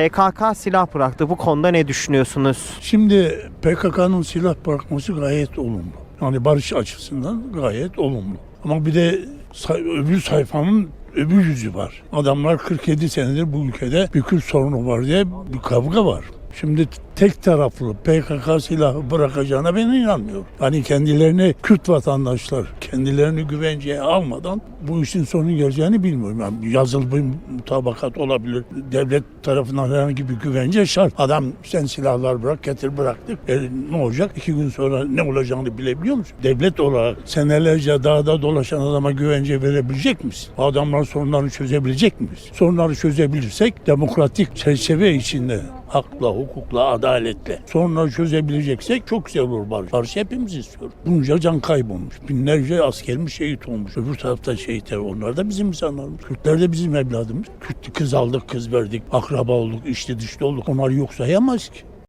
PKK silah bıraktı. Bu konuda ne düşünüyorsunuz? Şimdi PKK'nın silah bırakması gayet olumlu. Yani barış açısından gayet olumlu. Ama bir de say- öbür sayfanın öbür yüzü var. Adamlar 47 senedir bu ülkede bir Kürt sorunu var diye bir kavga var. Şimdi tek taraflı PKK silahı bırakacağına ben inanmıyorum. Hani kendilerini Kürt vatandaşlar kendilerini güvenceye almadan bu işin sonu geleceğini bilmiyorum. Yani yazılı bir mutabakat olabilir. Devlet tarafından herhangi bir güvence şart. Adam sen silahlar bırak getir bıraktık. E, ne olacak? İki gün sonra ne olacağını bilebiliyor musun? Devlet olarak senelerce dağda dolaşan adama güvence verebilecek misin? Adamlar sorunlarını çözebilecek miyiz? Sorunları çözebilirsek demokratik çerçeve içinde hakla, hukukla, adaletle sorunları çözebileceksek çok güzel olur barış. Barış hepimiz istiyoruz. Bunca can kaybolmuş. Binlerce askerimiz şehit olmuş. Öbür tarafta şehitler. Onlar da bizim insanlarımız. Kürtler de bizim evladımız. Kürt kız aldık, kız verdik. Akraba olduk, içli dışlı olduk. Onları yok sayamayız ki.